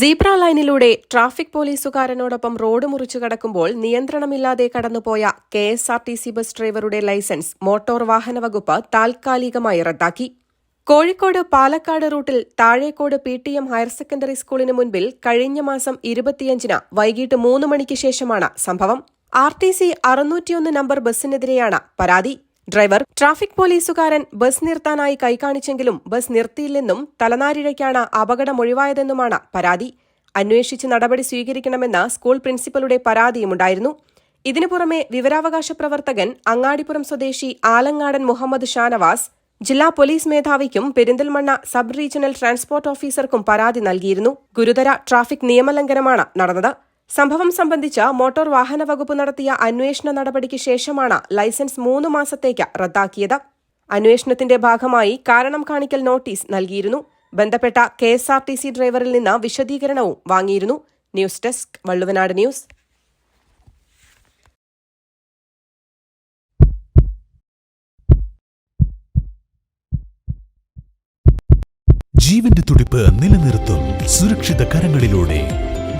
Zebra ലൈനിലൂടെ traffic പോലീസുകാരനോടൊപ്പം road മുറിച്ചു കടക്കുമ്പോൾ നിയന്ത്രണമില്ലാതെ കടന്നുപോയ K S R T C bus ഡ്രൈവറുടെ ലൈസൻസ് മോട്ടോർ വാഹന വകുപ്പ് താൽക്കാലികമായി റദ്ദാക്കി. കോഴിക്കോട് പാലക്കാട് റൂട്ടിൽ Thazhekode P T M higher secondary സ്കൂളിന് മുൻപിൽ കഴിഞ്ഞ മാസം ഇരുപത്തിയഞ്ചിന് വൈകിട്ട് മൂന്ന് മണിക്ക് ശേഷമാണ് സംഭവം. ആർ ടി സി അറുന്നൂറ്റിയൊന്ന് നമ്പർ ബസ്സിനെതിരെയാണ് പരാതി. ഡ്രൈവർ ട്രാഫിക് പോലീസുകാരൻ ബസ് നിർത്താനായി കൈകാണിച്ചെങ്കിലും ബസ് നിർത്തിയില്ലെന്നും തലനാരിഴയ്ക്കാണ് അപകടം ഒഴിവായതെന്നുമാണ് പരാതി. അന്വേഷിച്ച് നടപടി സ്വീകരിക്കണമെന്ന സ്കൂൾ പ്രിൻസിപ്പലുടെ പരാതിയുമുണ്ടായിരുന്നു. ഇതിനു പുറമെ വിവരാവകാശ പ്രവർത്തകൻ അങ്ങാടിപ്പുറം സ്വദേശി ആലങ്ങാടൻ മുഹമ്മദ് ഷാനവാസ് ജില്ലാ പോലീസ് മേധാവിക്കും പെരിന്തൽമണ്ണ സബ് റീജിയണൽ ട്രാൻസ്പോർട്ട് ഓഫീസർക്കും പരാതി നൽകിയിരുന്നു. ഗുരുതര ട്രാഫിക് നിയമലംഘനമാണ് നടന്നത്. സംഭവം സംബന്ധിച്ച് മോട്ടോർ വാഹന വകുപ്പ് നടത്തിയ അന്വേഷണ നടപടിക്ക് ശേഷമാണ് ലൈസൻസ് മൂന്ന് മാസത്തേക്ക് റദ്ദാക്കിയത്. അന്വേഷണത്തിന്റെ ഭാഗമായി കാരണം കാണിക്കൽ നോട്ടീസ് നൽകിയിരുന്നു. ബന്ധപ്പെട്ട K S R T C ഡ്രൈവറിൽ നിന്ന് വിശദീകരണവും വാങ്ങിയിരുന്നു. News desk Valluvanad news. ജീവന്റെ തുടിപ്പ് നിലനിർത്തും സുരക്ഷിത കരങ്ങളിലൂടെ.